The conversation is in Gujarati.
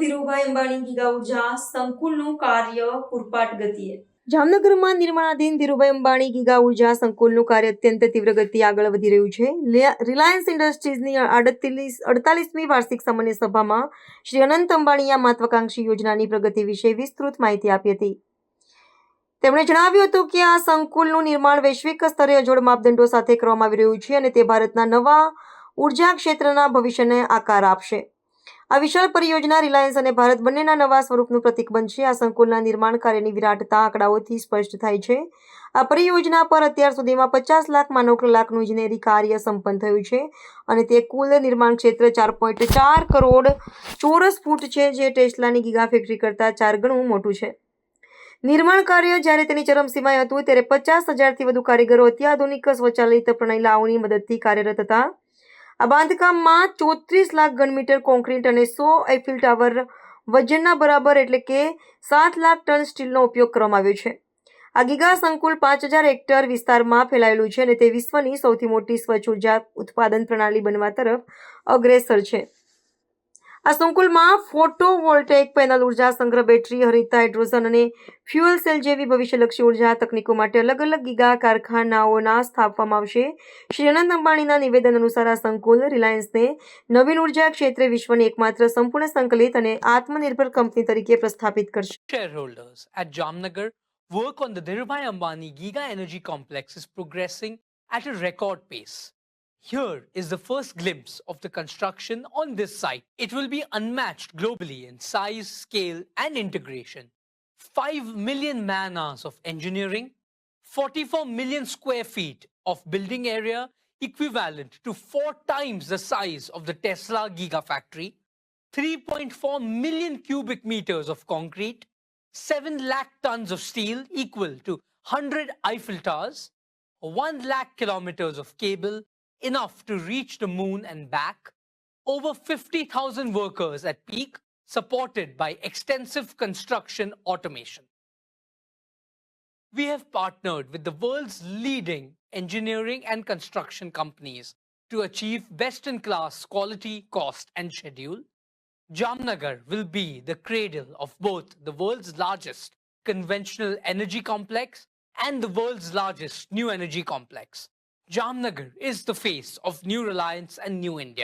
ધીરુભાઈ અંબાણી ગીગા ઊર્જા સંકુલનું કાર્ય પૂરપાટ ગતિએ. જામનગરમાં નિર્માણાધીન ધીરુભાઈ અંબાણી ગીગા ઊર્જા સંકુલનું કાર્ય અત્યંત તીવ્ર ગતિએ આગળ વધી રહ્યું છે. રિલાયન્સ ઇન્ડસ્ટ્રીઝની અડતાલીસ અડતાલીસમી વાર્ષિક સામાન્ય સભામાં શ્રી અનંત અંબાણીએ મહત્વાકાંક્ષી યોજનાની પ્રગતિ વિશે વિસ્તૃત માહિતી આપી હતી. તેમણે જણાવ્યું હતું કે આ સંકુલનું નિર્માણ વૈશ્વિક સ્તરે અજોડ માપદંડો સાથે કરવામાં આવી રહ્યું છે અને તે ભારતના નવા ઊર્જા ક્ષેત્રના ભવિષ્યને આકાર આપશે. આ વિશાળ પરિયોજના રિલાયન્સ અને ભારત બંનેના નવા સ્વરૂપનું પ્રતીક બનશે. આ સંકુલના નિર્માણ કાર્યની વિરાટતા આંકડાઓથી સ્પષ્ટ થાય છે. આ પરિયોજના પર અત્યાર સુધીમાં પચાસ લાખ માનવ કલાકનું ઇજનેરી કાર્ય સંપન્ન થયું છે અને તે કુલ નિર્માણ ક્ષેત્ર ચાર પોઈન્ટ ચાર કરોડ ચોરસ ફૂટ છે, જે ટેસ્લાની ગીગા ફેક્ટરી કરતાં ચાર ગણું મોટું છે. નિર્માણ કાર્ય જ્યારે તેની ચરમસીમાએ હતું, ત્યારે પચાસ હજારથી વધુ કારીગરો, અત્યાધુનિક સ્વચાલિત પ્રણાલીઓની મદદથી કાર્યરત હતા. આ બાંધકામમાં ચોત્રીસ લાખ ઘન મીટર કોન્ક્રીટ અને સો એફિલ ટાવર વજનના બરાબર એટલે કે સાત લાખ ટન સ્ટીલનો ઉપયોગ કરવામાં આવ્યો છે. આ ગીગા સંકુલ પાંચ હજાર હેક્ટર વિસ્તારમાં ફેલાયેલું છે અને તે વિશ્વની સૌથી મોટી સ્વચ્છ ઊર્જા ઉત્પાદન પ્રણાલી બનવા તરફ અગ્રેસર છે. આ સંકુલમાં ફોટોવોલ્ટેઇક પેનલ ઊર્જા સંગ્રહ, બેટરી હરિત હાઇડ્રોજન અને ફ્યુઅલ સેલ જેવી ભવિષ્યલક્ષી ઊર્જા તકનીકો માટે અલગ અલગ ગીગા કારખાનાઓના સ્થાપવામાં આવશે શ્રી અનંત અંબાણીના નિવેદન અનુસાર આ સંકુલ રિલાયન્સને નવીન ઊર્જા ક્ષેત્રે વિશ્વની એકમાત્ર સંપૂર્ણ સંકલિત અને આત્મનિર્ભર કંપની તરીકે પ્રસ્થાપિત કરશે shareholders at Jamnagar work on the Dhirubhai Ambani giga energy complex is progressing at a record pace. Here is the first glimpse of the construction on this site. It will be unmatched globally in size, scale, and integration. 5 million man hours of engineering, 44 million square feet of building area equivalent to four times the size of the Tesla Gigafactory, 3.4 million cubic meters of concrete, 7 lakh tons of steel equal to 100 Eiffel Towers, 1 lakh kilometers of cable enough to reach the moon and back, over 50,000 workers at peak supported by extensive construction automation. We have partnered with the world's leading engineering and construction companies to achieve best in class quality, cost, and schedule. Jamnagar will be the cradle of both the world's largest conventional energy complex and the world's largest new energy complex. Jamnagar is the face of New Reliance and New India.